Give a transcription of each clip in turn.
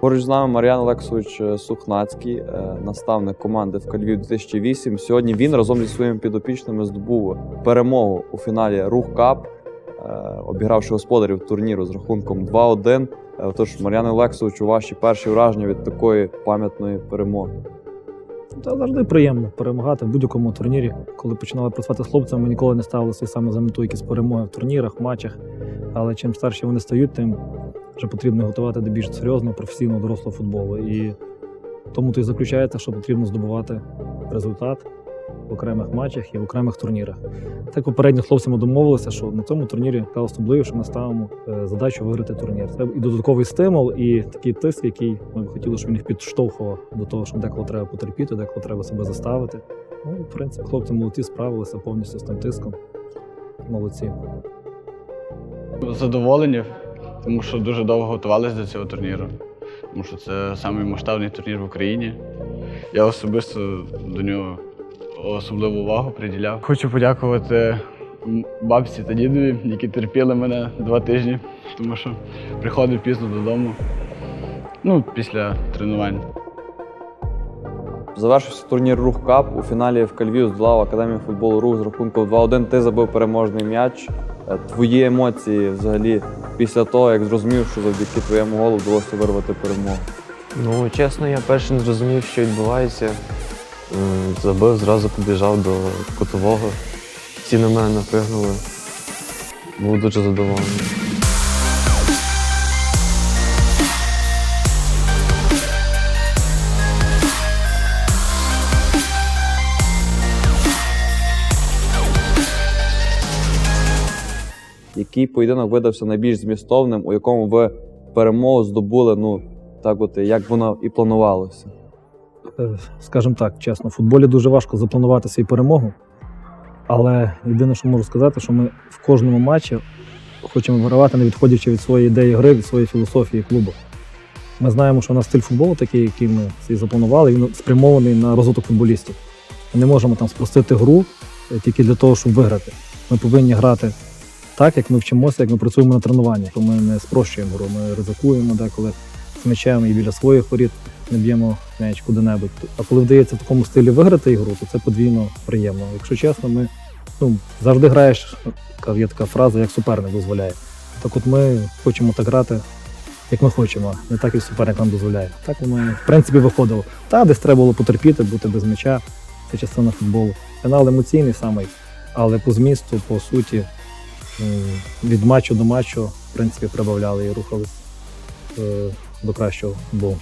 Поруч з нами Мар'ян Олексович е, Сухнацький, е, наставник команди в Кальвів 2008. Сьогодні він разом зі своїми підопічними здобув перемогу у фіналі Рух Кап, е, обігравши господарів турніру з рахунком 2-1. Е, Отож, Мар'ян Олексович, у ваші перші враження від такої пам'ятної перемоги. Та завжди приємно перемагати в будь-якому турнірі. Коли починали працювати з хлопцями, ми ніколи не ставили собі саме за мету якісь перемоги в турнірах, матчах. Але чим старші вони стають, тим вже потрібно готувати до більш серйозного, професійного дорослого футболу. І тому то і заключається, що потрібно здобувати результат в окремих матчах і в окремих турнірах. Так попередньо хлопцями домовилися, що на цьому турнірі така особливо, що ми ставимо е, задачу виграти турнір. Це і додатковий стимул, і такий тиск, який ми б хотіли, щоб він їх підштовхував до того, що деколи треба потерпіти, деколи треба себе заставити. Ну, в принципі, хлопці молодці справилися повністю з тим тиском. Молодці. Задоволені, тому що дуже довго готувалися до цього турніру. Тому що це самий масштабний турнір в Україні. Я особисто до нього особливу увагу приділяв. Хочу подякувати бабці та дідові, які терпіли мене два тижні, тому що приходив пізно додому. Ну, після тренувань. Завершився турнір Рух Кап. У фіналі в Кальвів здолав Академію футболу Рух з рахунком 2-1. Ти забив переможний м'яч. Е, Твої емоції взагалі після того, як зрозумів, що завдяки твоєму голу вдалося вирвати перемогу. Ну, чесно, я перше не зрозумів, що відбувається. Забив, зразу побіжав до кутового. Всі на мене напригнули. Був дуже задоволений. Який поєдинок видався найбільш змістовним, у якому ви перемогу здобули, ну так от як воно і планувалося. Е, Скажімо так, чесно, в футболі дуже важко запланувати свою перемогу. Але єдине, що можу сказати, що ми в кожному матчі хочемо вигравати, не відходячи від своєї ідеї гри, від своєї філософії клубу. Ми знаємо, що у нас стиль футболу такий, який ми всі запланували, він спрямований на розвиток футболістів. Ми не можемо там спростити гру е, тільки для того, щоб виграти. Ми повинні грати так, як ми вчимося, як ми працюємо на тренуваннях. Ми не спрощуємо гру, ми ризикуємо деколи м'ячем і біля своїх воріт не б'ємо м'яч куди-небудь. А коли вдається в такому стилі виграти ігру, то це подвійно приємно. Якщо чесно, ми ну, завжди граєш, є така фраза, як суперник дозволяє. Так от ми хочемо так грати, як ми хочемо, не так, як суперник нам дозволяє. Так воно в принципі виходило. Та десь треба було потерпіти, бути без м'яча. Це частина футболу. Фінал емоційний самий, але по змісту, по суті, від матчу до матчу, в принципі, прибавляли і рухались е, до кращого футболу.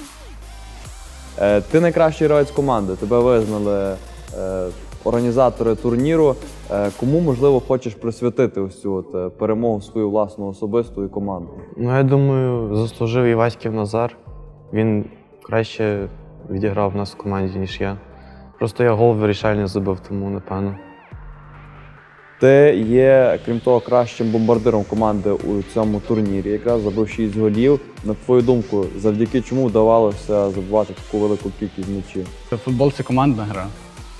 Е, Ти найкращий гравець команди. Тебе визнали е, організатори турніру. Е, Кому можливо хочеш присвятити ось цю от перемогу свою власну особисту і команду? Ну, я думаю, заслужив Іваськів Назар. Він краще відіграв в нас в команді, ніж я. Просто я гол вирішальний забив, тому напевно. Ти є, крім того, кращим бомбардиром команди у цьому турнірі. Якраз забив 6 голів. На твою думку, завдяки чому вдавалося забивати таку велику кількість м'ячів? Футбол це командна гра.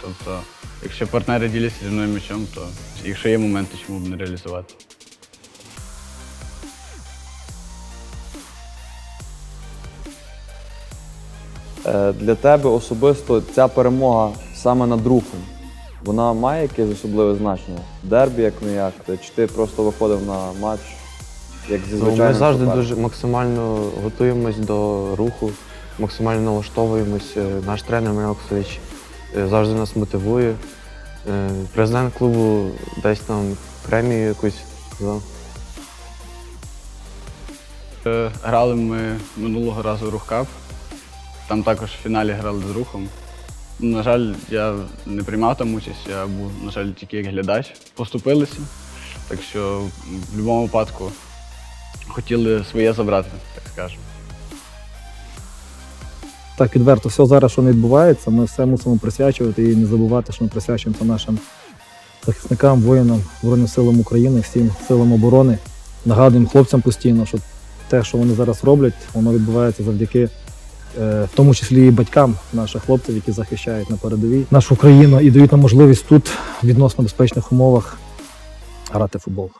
Тобто, якщо партнери діляться зі мною м'ячом, то якщо є моменти, чому б не реалізувати. Е, Для тебе особисто ця перемога саме над рухом. Вона має якесь особливе значення? Дербі, як не як? Чи ти просто виходив на матч, як зі Ну, звичайним ми завжди суперником? дуже максимально готуємось до руху, максимально налаштовуємось. Е, Наш тренер Олексійович е, завжди нас мотивує. Е, Президент клубу десь нам премію якусь. Е, Грали ми минулого разу рух кап. Там також в фіналі грали з рухом. На жаль, я не приймав там участь, я був, на жаль, тільки як глядач. Поступилися. Так що в будь-якому випадку хотіли своє забрати, так скажемо. так відверто, все зараз, що не відбувається, ми все мусимо присвячувати і не забувати, що ми присвячуємо нашим захисникам, воїнам, Збройним силам України, всім силам оборони. Нагадуємо хлопцям постійно, що те, що вони зараз роблять, воно відбувається завдяки, в тому числі і батькам наших хлопців, які захищають на передовій нашу країну і дають нам можливість тут в відносно безпечних умовах грати в футбол.